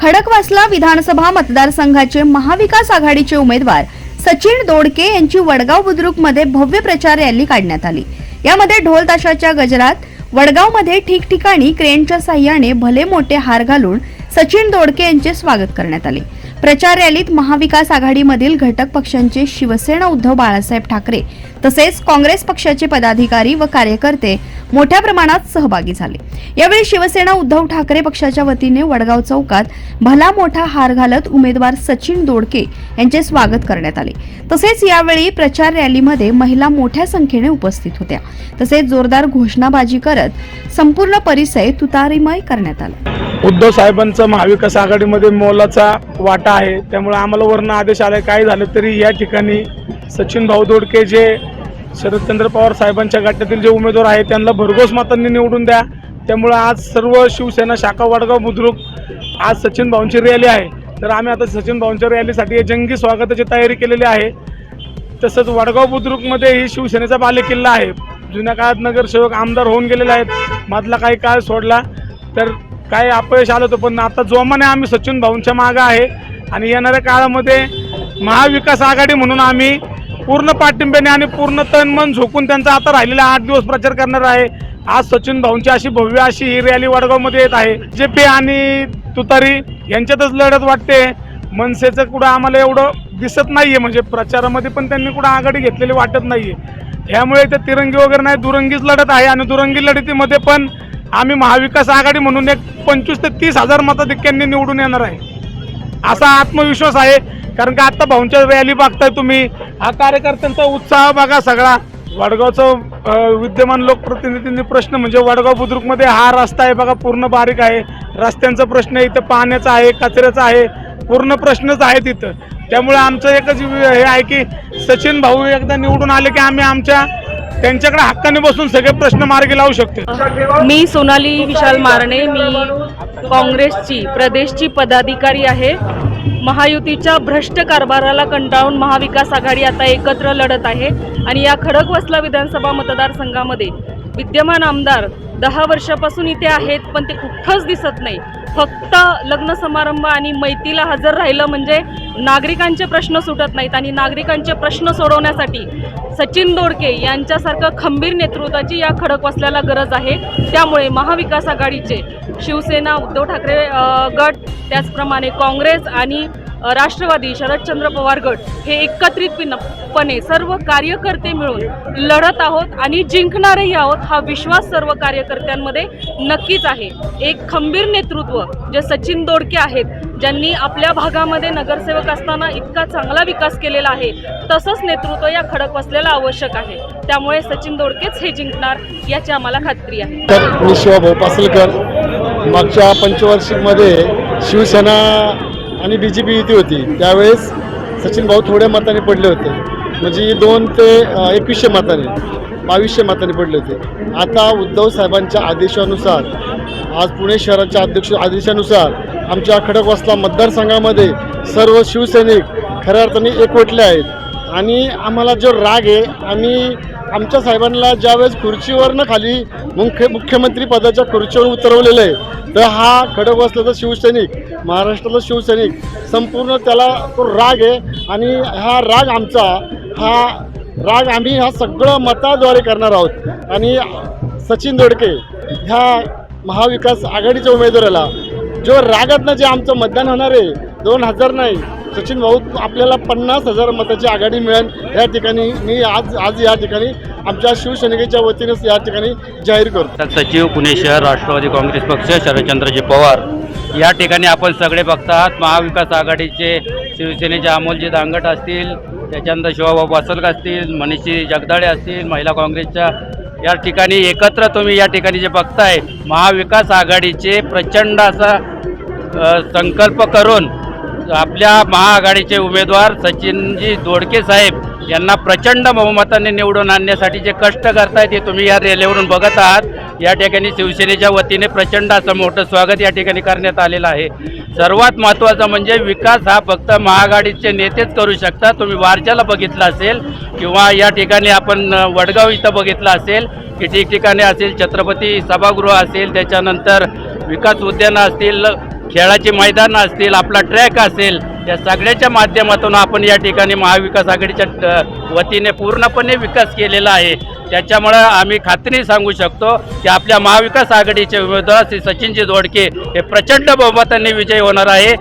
खडकवासला विधानसभा मतदारसंघाचे महाविकास आघाडीचे उमेदवार सचिन दोडके यांची वडगाव बुद्रुकमध्ये भव्य प्रचार रॅली काढण्यात आली. यामध्ये ढोल ताशाच्या गजरात वडगावमध्ये ठिकठिकाणी क्रेनच्या साह्याने भले मोठे हार घालून सचिन दोडके यांचे स्वागत करण्यात आले. प्रचार रॅलीत महाविकास आघाडीमधील घटक पक्षांचे शिवसेना उद्धव बाळासाहेब ठाकरे तसेच काँग्रेस पक्षाचे पदाधिकारी व कार्यकर्ते मोठ्या प्रमाणात सहभागी झाले. यावेळी शिवसेना उद्धव ठाकरे पक्षाच्या वतीने वडगाव चौकात भला मोठा हार घालत उमेदवार सचिन दोडके यांचे स्वागत करण्यात आले. तसेच यावेळी प्रचार रॅलीमध्ये महिला मोठ्या संख्येने उपस्थित होत्या. तसेच जोरदार घोषणाबाजी करत संपूर्ण परिसर तुतारीमय करण्यात आला. उद्धव साहेबांचा महाविकास आघाडीमध्ये मोलाचा वाटा आहे. त्यामुळे आम्हाला वर्ण आदेश आलाय. काय झालं तरी या ठिकाणी सचिन भाऊ दोडके जे शरदचंद्र पवार साहेबांच्या गटातील जे उमेदवार आहेत त्यांना भरघोस मतांनी निवडून द्या. त्यामुळे आज सर्व शिवसेना शाखा वडगाव बुद्रुक आज सचिन भाऊंची रॅली आहे. तर आम्ही आता सचिन भाऊंच्या रॅलीसाठी जंगी स्वागताची तयारी केलेली आहे. तसंच वडगाव बुद्रुकमध्ये ही शिवसेनेचा बालेकिल्ला आहे. जुन्या काळात नगरसेवक आमदार होऊन गेलेले आहेत. मधला काही काळ सोडला तर काय अपयश आलं होतं पण आता जोमाने आम्ही सचिन भाऊंच्या मागं आहे. आणि येणाऱ्या काळामध्ये महाविकास आघाडी म्हणून आम्ही पूर्ण पाठिंब्याने आणि पूर्ण तन मन झोकून त्यांचा आता राहिलेला आठ दिवस प्रचार करणार आहे. आज सचिन भाऊंची अशी भव्य अशी ही रॅली वडगावमध्ये येत आहे. जे पी आणि तुतारी यांच्यातच लढत वाटते. मनसेचं कुठं आम्हाला एवढं दिसत नाहीये म्हणजे प्रचारामध्ये पण त्यांनी कुठं आघाडी घेतलेली वाटत नाहीये. ह्यामुळे ते तिरंगी वगैरे नाही दुरंगीच लढत आहे आणि दुरंगी लढतीमध्ये पण आम्ही महाविकास आघाडी म्हणून एक पंचवीस ते तीस हजार मताधिक्यांनी निवडून येणार आहे. असा आत्मविश्वास आहे. कारण का आता भाऊंच्या रॅली बघताय तुम्ही. हा कार्यकर्त्यांचा उत्साह बघा सगळा. वडगावचं विद्यमान लोकप्रतिनिधींनी प्रश्न म्हणजे वडगाव बुद्रुकमध्ये हा रस्ता आहे बघा पूर्ण बारीक आहे. रस्त्यांचा प्रश्न इथं पाण्याचा आहे कचऱ्याचा आहे. पूर्ण प्रश्नच आहे तिथं त्यामुळे आमचं एकच हे आहे की सचिन भाऊ एकदा निवडून आले की आम्ही आमच्या त्यांच्याकडे हक्काने बसून सगळे प्रश्न मार्गी लावू शकतो. मी सोनाली विशाल मारणे मी काँग्रेसची प्रदेशची पदाधिकारी आहे. महायुतीच्या भ्रष्ट कारभाराला कंटाळून महाविकास आघाडी आता एकत्र लढत आहे आणि या खडकवसला विधानसभा मतदारसंघामध्ये विद्यमान आमदार दहा वर्षापासून इथे आहेत पण ते कुठंच दिसत नाही. फक्त लग्न समारंभ आणि मैतीला हजर राहिलं म्हणजे नागरिकांचे प्रश्न सुटत नाहीत आणि नागरिकांचे प्रश्न सोडवण्यासाठी सचिन दोडके यांच्यासारखं खंबीर नेतृत्वाची या खडक वसल्याला गरज आहे. त्यामुळे महाविकास आघाडीचे शिवसेना उद्धव ठाकरे गट त्याचप्रमाणे काँग्रेस आणि राष्ट्रवादी शरदचंद्र पवार गट हे एकत्रितपणे सर्व कार्यकर्ते मिळून लढत आहोत आणि जिंकणारही आहोत हा विश्वास सर्व कार्यकर्त्यांमध्ये नक्कीच आहे. एक खंबीर नेतृत्व जे सचिन दोडके आहेत ज्यांनी आपल्या भागामध्ये नगरसेवक असताना इतका चांगला विकास केलेला आहे तसंच नेतृत्व या खडक बसलेला आवश्यक आहे. त्यामुळे सचिन दोडकेच हे जिंकणार याची आम्हाला खात्री आहे. तर मी शिवभाऊ पासलकर. मागच्या पंचवार्षिकमध्ये शिवसेना आणि बी जे पी युती होती. त्यावेळेस सचिन भाऊ थोड्या मताने पडले होते. म्हणजे दोन ते एकवीसशे मताने बावीसशे मताने पडले होते. आता उद्धव साहेबांच्या आदेशानुसार आज पुणे शहराच्या अध्यक्ष आदेशानुसार आमच्या खडकवासला मतदारसंघामध्ये सर्व शिवसैनिक खऱ्या अर्थाने एकवटले आहेत. आणि आम्हाला जो राग आहे आम्ही आमच्या साहेबांना ज्यावेळेस खुर्चीवरनं खाली मुख्य मुख्यमंत्री पदाच्या खुर्चीवर उतरवलेलं आहे तर हा खडक बसलेला शिवसैनिक महाराष्ट्रातला शिवसैनिक संपूर्ण त्याला तो राग आहे आणि हा राग आमचा हा राग आम्ही हा सगळं मताद्वारे करणार आहोत. आणि सचिन दोडके ह्या महाविकास आघाडीच्या उमेदवाराला जो रागातनं जे आमचं मतदान होणार आहे दोन हजार नाही. सचिन भाऊ आपल्याला पन्नास हजार मताची आघाडी मिळेल या ठिकाणी. मी आज आज या ठिकाणी आमच्या शिवसेनेच्या वतीनेच या ठिकाणी जाहीर करतो. सचिव पुणे शहर राष्ट्रवादी काँग्रेस पक्ष शरदचंद्रजी पवार. या ठिकाणी आपण सगळे बघतात महाविकास आघाडीचे शिवसेनेचे अमोलजी दांगट असतील त्याच्यानंतर शिवाभाऊ पासलक असतील मनीषी जगदाळे असतील महिला काँग्रेसच्या या ठिकाणी एकत्र तुम्ही या ठिकाणी जे बघताय महाविकास आघाडीचे प्रचंड असा संकल्प करून आपल्या महाआघाडीचे उमेदवार सचिनजी दोडके साहेब यांना प्रचंड बहुमताने निवडून आणण्यासाठी जे कष्ट करताय ते तुम्ही या रेल्वेवरून बघत आहात. या ठिकाणी शिवसेनेच्या वतीने प्रचंड असं मोठं स्वागत या ठिकाणी करण्यात आलेलं आहे. सर्वात महत्त्वाचं म्हणजे विकास हा फक्त महाआघाडीचे नेतेच करू शकतात. तुम्ही वारजाला बघितलं असेल किंवा या ठिकाणी आपण वडगाव इथं बघितलं असेल की ठिकठिकाणी असेल छत्रपती सभागृह असेल त्याच्यानंतर विकास उद्यानं असतील खेळाचे मैदानं असतील आपला ट्रॅक असेल या सगळ्याच्या माध्यमातून आपण या ठिकाणी महाविकास आघाडीच्या वतीने पूर्णपणे विकास केलेला आहे. त्याच्यामुळं आम्ही खात्रीने सांगू शकतो की आपल्या महाविकास आघाडीचे उमेदवार श्री सचिनजी दोडके हे प्रचंड बहुमताने विजयी होणार आहे.